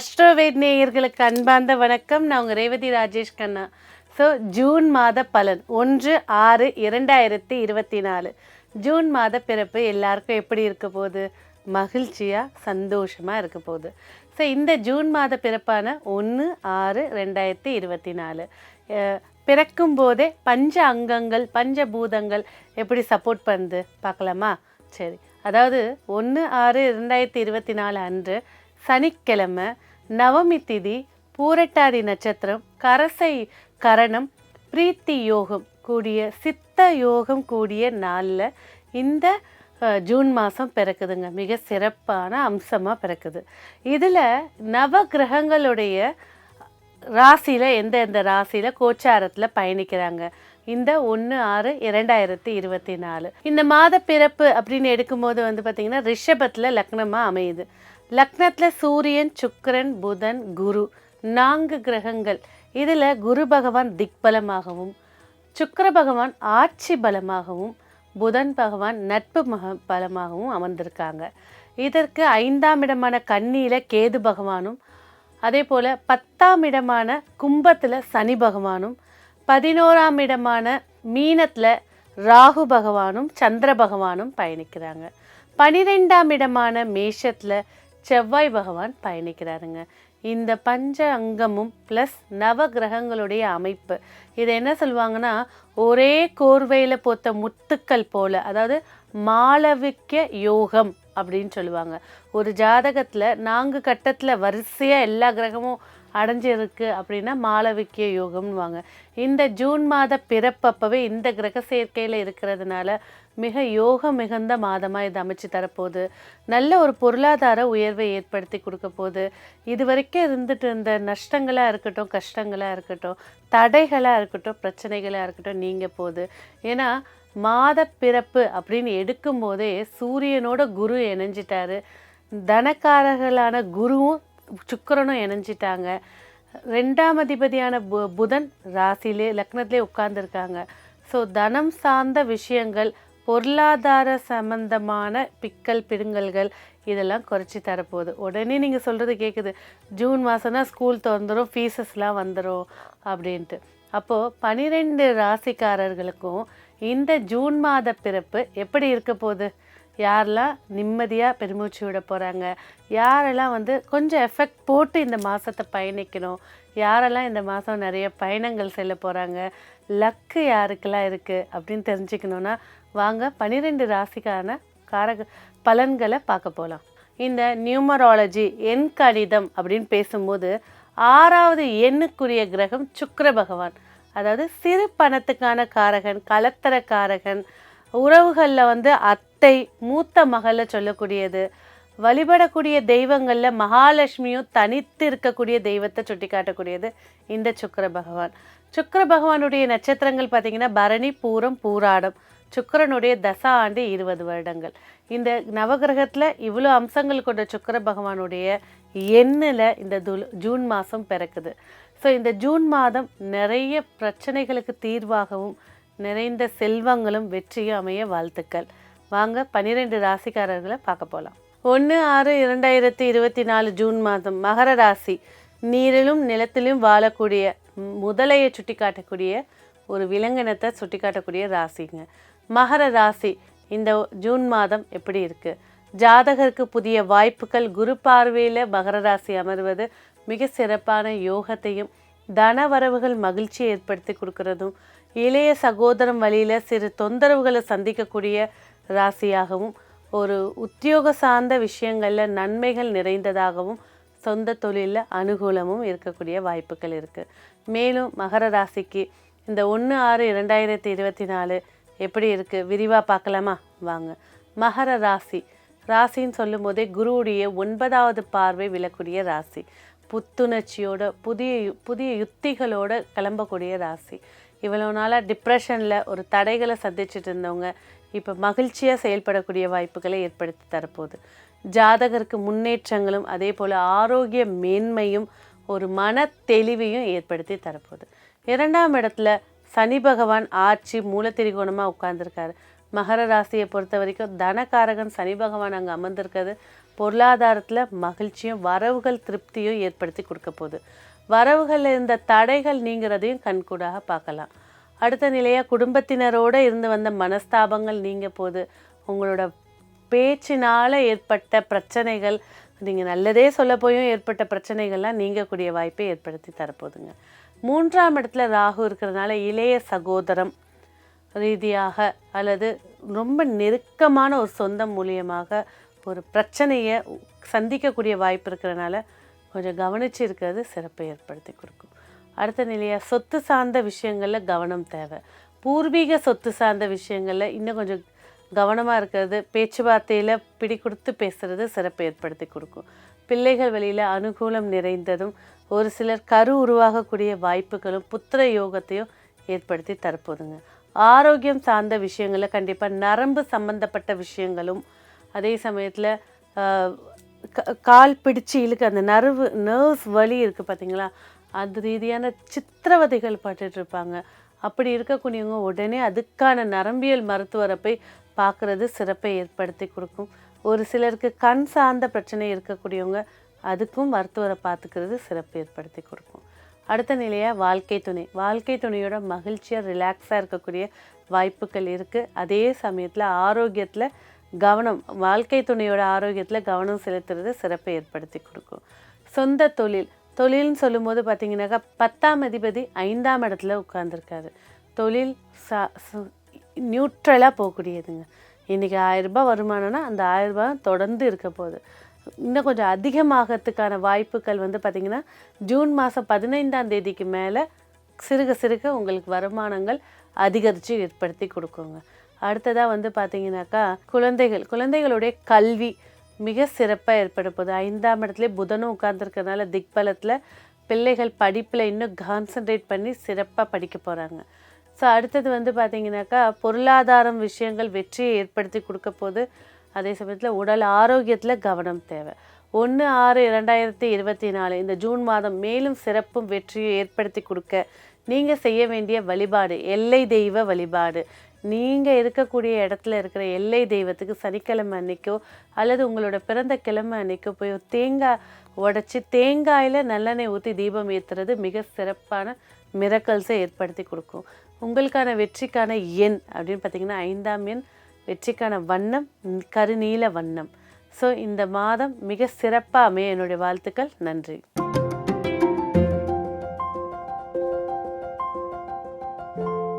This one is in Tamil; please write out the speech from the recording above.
அஸ்ட்ரோவேட் நேயர்களுக்கு அன்பார்ந்த வணக்கம். நான் உங்கள் ரேவதி ராஜேஷ் கண்ணா. ஸோ ஜூன் மாத பலன் ஒன்று ஆறு இரண்டாயிரத்தி இருபத்தி நாலு ஜூன் மாத பிறப்பு எல்லாருக்கும் எப்படி இருக்க போகுது? மகிழ்ச்சியாக சந்தோஷமாக இருக்க போகுது. ஸோ இந்த ஜூன் மாத பிறப்பான ஒன்று ஆறு ரெண்டாயிரத்தி இருபத்தி நாலு பிறக்கும் போதே பஞ்ச அங்கங்கள் பஞ்ச பூதங்கள் எப்படி சப்போர்ட் பண்ணுது? பார்க்கலாமா? சரி. அதாவது ஒன்று ஆறு ரெண்டாயிரத்தி இருபத்தி நாலு அன்று சனிக்கிழமை நவமி திதி பூரட்டாதி நட்சத்திரம் கரசை கரணம் பிரீத்தி யோகம் கூடிய சித்த யோகம் கூடிய நாளில் இந்த ஜூன் மாதம் பிறக்குதுங்க. மிக சிறப்பான அம்சமாக பிறக்குது. இதில் நவ கிரகங்களுடைய ராசியில் எந்த எந்த ராசியில் கோச்சாரத்தில் பயணிக்கிறாங்க? இந்த ஒன்று ஆறு இரண்டாயிரத்தி இருபத்தி நாலு. இந்த மாத பிறப்பு அப்படின்னு எடுக்கும்போது வந்து பார்த்திங்கன்னா ரிஷபத்தில் லக்னமாக அமையுது. லக்னத்தில் சூரியன் சுக்கரன் புதன் குரு நான்கு கிரகங்கள். இதில் குரு பகவான் திக்பலமாகவும் சுக்கர பகவான் ஆட்சி பலமாகவும் புதன் பகவான் நட்பு மக பலமாகவும் அமர்ந்திருக்காங்க. இதற்கு ஐந்தாம் இடமான கன்னியில் கேது பகவானும் அதே போல் பத்தாம் இடமான கும்பத்தில் சனி பகவானும் பதினோராம் இடமான மீனத்தில் ராகு பகவானும் சந்திர பகவானும் பயணிக்கிறாங்க. பனிரெண்டாம் இடமான மேஷத்தில் செவ்வாய் பகவான் பயணிக்கிறாருங்க. இந்த பஞ்ச அங்கமும் ப்ளஸ் நவ கிரகங்களுடைய அமைப்பு. இது என்ன சொல்லுவாங்கன்னா ஒரே கோர்வையில் போத்த முத்துக்கள் போல அதாவது மாளவிக்க யோகம் அப்படின்னு சொல்லுவாங்க. ஒரு ஜாதகத்தில் நான்கு கட்டத்தில் வரிசையாக எல்லா கிரகமும் அடைஞ்சிருக்கு அப்படின்னா மாளவிக்கிய யோகம்னுவாங்க. இந்த ஜூன் மாத பிறப்பப்பவே இந்த கிரக சேர்க்கையில் இருக்கிறதுனால மிக யோகம் மிகுந்த மாதமாக இது அமைச்சு தரப்போகுது. நல்ல ஒரு பொருளாதார உயர்வை ஏற்படுத்தி கொடுக்க போகுது இது வரைக்கும் இருந்துட்டு இருந்த நஷ்டங்களாக இருக்கட்டும் கஷ்டங்களாக இருக்கட்டும் தடைகளாக இருக்கட்டும் பிரச்சனைகளாக இருக்கட்டும் நீங்கள் போகுது. ஏன்னா மாத பிறப்பு அப்படின்னு எடுக்கும்போதே சூரியனோட குரு இணைஞ்சிட்டாரு. தனக்காரர்களான குருவும் சுக்கரனும் இணைஞ்சிட்டாங்க. ரெண்டாம் அதிபதியான பு புதன் ராசிலே லக்னத்திலே உட்கார்ந்துருக்காங்க. ஸோ தனம் சார்ந்த விஷயங்கள் பொருளாதார சம்பந்தமான பிக்கல் பிடுங்கல்கள் இதெல்லாம் குறைச்சி தரப்போகுது. உடனே நீங்கள் சொல்கிறது கேட்குது ஜூன் மாதம்னா ஸ்கூல் திறந்துடும் ஃபீஸஸ்லாம் வந்துடும் அப்படின்ட்டு. அப்போது பனிரெண்டு ராசிக்காரர்களுக்கும் இந்த ஜூன் மாத பிறப்பு எப்படி இருக்க போகுது? யாரெல்லாம் நிம்மதியாக பெருமூச்சு விட போகிறாங்க யாரெல்லாம் வந்து கொஞ்சம் எஃபெக்ட் போட்டு இந்த மாதத்தை பயணிக்கணும் யாரெல்லாம் இந்த மாதம் நிறைய பயணங்கள் செல்ல போகிறாங்க லக்கு யாருக்கெல்லாம் இருக்குது அப்படின்னு தெரிஞ்சுக்கணுன்னா வாங்க பன்னிரெண்டு ராசிக்கான காரக பலன்களை பார்க்க போகலாம் இந்த நியூமராலஜி எண் கணிதம் அப்படின்னு பேசும்போது ஆறாவது எண்ணுக்குரிய கிரகம் சுக்கர பகவான். அதாவது சிறு பணத்துக்கான காரகன் கலத்தர காரகன் உறவுகளில் வந்து அத்தை மூத்த மகளை சொல்லக்கூடியது. வழிபடக்கூடிய தெய்வங்களில் மகாலட்சுமியும் தனித்து இருக்கக்கூடிய தெய்வத்தை சுட்டி காட்டக்கூடியது இந்த சுக்கிர பகவான். சுக்கர பகவானுடைய நட்சத்திரங்கள் பார்த்திங்கன்னா பரணி பூரம் பூராடம். சுக்கிரனுடைய தசா ஆண்டு இருபது வருடங்கள். இந்த நவகிரகத்தில் இவ்வளோ அம்சங்கள் கொண்ட சுக்கிர பகவானுடைய எண்ணில் இந்த துல் ஜூன் மாதம் பிறக்குது. ஸோ இந்த ஜூன் மாதம் நிறைய பிரச்சனைகளுக்கு தீர்வாகவும் நிறைந்த செல்வங்களும் வெற்றியும் அமைய வாழ்த்துக்கள். வாங்க பன்னிரெண்டு ராசிக்காரர்களை பார்க்க போகலாம் ஒன்று ஆறு இரண்டாயிரத்தி இருபத்தி நாலு ஜூன் மாதம் மகர ராசி. நீரிலும் நிலத்திலும் வாழக்கூடிய முதலையை சுட்டி காட்டக்கூடிய ஒரு விலங்கினத்தை சுட்டி காட்டக்கூடிய ராசிங்க. மகர ராசி இந்த ஜூன் மாதம் எப்படி இருக்கு? ஜாதகருக்கு புதிய வாய்ப்புகள் குரு பார்வையில் மகர ராசி அமர்வது மிக சிறப்பான யோகத்தையும் தன வரவுகள் மகிழ்ச்சியை ஏற்படுத்தி கொடுக்கறதும் இளைய சகோதரம் வழியில் சிறு தொந்தரவுகளை சந்திக்கக்கூடிய ராசியாகவும் ஒரு உத்தியோக சார்ந்த விஷயங்களில் நன்மைகள் நிறைந்ததாகவும் சொந்த தொழிலில் அனுகூலமும் இருக்கக்கூடிய வாய்ப்புகள் இருக்குது மேலும் மகர ராசிக்கு இந்த ஒன்று ஆறு இரண்டாயிரத்தி இருபத்தி நாலு எப்படி இருக்குது விரிவாக பார்க்கலாமா? வாங்க. மகர ராசி. ராசின்னு சொல்லும் போதே குருவுடைய ஒன்பதாவது பார்வை விழக்கூடிய ராசி. புத்துணர்ச்சியோட புதிய யு- புதிய யுத்திகளோட கிளம்பக்கூடிய ராசி. இவ்வளோ நாளாக டிப்ரெஷனில் ஒரு தடைகளை சந்திச்சுட்டு இருந்தவங்க இப்போ மகிழ்ச்சியாக செயல்படக்கூடிய வாய்ப்புகளை ஏற்படுத்தி தரப்போகுது. ஜாதகருக்கு முன்னேற்றங்களும் அதே போல் ஆரோக்கிய மேன்மையும் ஒரு மன தெளிவையும் ஏற்படுத்தி தரப்போகுது. இரண்டாம் இடத்துல சனி பகவான் ஆட்சி மூலத்திரிகோணமாக உட்கார்ந்துருக்காரு. மகர ராசியை பொறுத்த வரைக்கும் தனகாரகன் சனி பகவான் அங்கே அமர்ந்திருக்கிறது பொருளாதாரத்தில் மகிழ்ச்சியும் வரவுகள் திருப்தியும் ஏற்படுத்தி கொடுக்க போகுது. வரவுகளில் இருந்த தடைகள் நீங்கிறதையும் கண்கூடாக பார்க்கலாம். அடுத்த நிலையாக குடும்பத்தினரோடு இருந்து வந்த மனஸ்தாபங்கள் நீங்க போகுது உங்களோட பேச்சினால் ஏற்பட்ட பிரச்சனைகள் நீங்கள் நல்லதே சொல்ல போயும் ஏற்பட்ட பிரச்சனைகள்லாம் நீங்கக்கூடிய வாய்ப்பை ஏற்படுத்தி தரப்போகுதுங்க. மூன்றாம் இடத்துல ராகு இருக்கிறதுனால இளைய சகோதரம் ரீதியாக அல்லது ரொம்ப நெருக்கமான ஒரு சொந்தம் மூலியமாக ஒரு பிரச்சனையை சந்திக்கக்கூடிய வாய்ப்பு இருக்கிறனால கொஞ்சம் கவனித்து இருக்கிறது சிறப்பை ஏற்படுத்தி கொடுக்கும். அடுத்த நிலையாக சொத்து சார்ந்த விஷயங்களில் கவனம் தேவை. பூர்வீக சொத்து சார்ந்த விஷயங்களில் இன்னும் கொஞ்சம் கவனமாக இருக்கிறது பேச்சுவார்த்தையில் பிடி கொடுத்து பேசுகிறது சிறப்பை ஏற்படுத்தி கொடுக்கும். பிள்ளைகள் வழியில் அனுகூலம் நிறைந்ததும் ஒரு சிலர் கரு உருவாகக்கூடிய வாய்ப்புகளும் புத்திர யோகத்தையும் ஏற்படுத்தி தரப்போதுங்க. ஆரோக்கியம் சார்ந்த விஷயங்களில் கண்டிப்பாக நரம்பு சம்பந்தப்பட்ட விஷயங்களும் அதே சமயத்தில் கால் பிடிச்சு இழுக்க அந்த நர்வு நர்வ்ஸ் வலி இருக்குது பார்த்தீங்களா அது ரீதியான சித்திரவதைகள் பட்டுட்டு அப்படி இருக்கக்கூடியவங்க உடனே அதுக்கான நரம்பியல் மருத்துவரை போய் பார்க்குறது சிறப்பை ஏற்படுத்தி கொடுக்கும். ஒரு சிலருக்கு கண் சார்ந்த பிரச்சனை இருக்கக்கூடியவங்க அதுக்கும் மருத்துவரை பார்த்துக்கிறது சிறப்பு ஏற்படுத்தி கொடுக்கும். அடுத்த நிலையாக வாழ்க்கை துணை. வாழ்க்கை துணையோட மகிழ்ச்சியாக ரிலாக்ஸாக இருக்கக்கூடிய வாய்ப்புகள் இருக்குது அதே சமயத்தில் ஆரோக்கியத்தில் கவனம் வாழ்க்கை துணையோட ஆரோக்கியத்தில் கவனம் செலுத்துறது சிறப்பை ஏற்படுத்தி கொடுக்கும். சொந்த தொழில் தொழில்னு சொல்லும்போது பார்த்தீங்கன்னாக்கா பத்தாம் அதிபதி ஐந்தாம் இடத்துல உட்காந்துருக்காரு தொழில் சா நியூட்ரலாக போகக்கூடியதுங்க. இன்றைக்கி ஆயிரரூபா வருமானம்னா அந்த ஆயிரரூபா தொடர்ந்து இருக்க போகுது. இன்னும் கொஞ்சம் அதிகமாகறதுக்கான வாய்ப்புகள் வந்து பார்த்திங்கன்னா ஜூன் மாதம் பதினைந்தாம் தேதிக்கு மேலே சிறுக சிறுக உங்களுக்கு வருமானங்கள் அதிகரித்து ஏற்படுத்தி கொடுக்குங்க. அடுத்ததாக வந்து பார்த்தீங்கனாக்கா குழந்தைகள். குழந்தைகளுடைய கல்வி மிக சிறப்பாக ஏற்பட போகுது. ஐந்தாம் இடத்துல புதனும் உட்கார்ந்துருக்கறனால திக்பலத்தில் பிள்ளைகள் படிப்பில் இன்னும் கான்சன்ட்ரேட் பண்ணி சிறப்பாக படிக்க போகிறாங்க ஸோ அடுத்தது வந்து பார்த்திங்கனாக்கா பொருளாதாரம் விஷயங்கள் வெற்றியை ஏற்படுத்தி கொடுக்க போது அதே சமயத்தில் உடல் ஆரோக்கியத்தில் கவனம் தேவை. ஒன்று ஆறு இரண்டாயிரத்தி இருபத்தி நாலு இந்த ஜூன் மாதம் மேலும் சிறப்பும் வெற்றியை ஏற்படுத்தி கொடுக்க நீங்கள் செய்ய வேண்டிய வழிபாடு எல்லை தெய்வ வழிபாடு. நீங்கள் இருக்கக்கூடிய இடத்துல இருக்கிற எல்லை தெய்வத்துக்கு சனிக்கிழமை அன்னைக்கோ அல்லது உங்களோட பிறந்த கிழமை அன்னைக்கோ போய் தேங்காய் உடச்சி தேங்காயில் நல்லெண்ணெய் ஊற்றி தீபம் ஏற்றுறது மிக சிறப்பான மிரக்கல்ஸை ஏற்படுத்தி கொடுக்கும். உங்களுக்கான வெற்றிக்கான எண் அப்படின்னு பார்த்தீங்கன்னா ஐந்தாம் எண் வெற்றிக்கான வண்ணம் கருநீல வண்ணம். ஸோ இந்த மாதம் மிக சிறப்பாக அமைய என்னுடைய வாழ்த்துக்கள். நன்றி.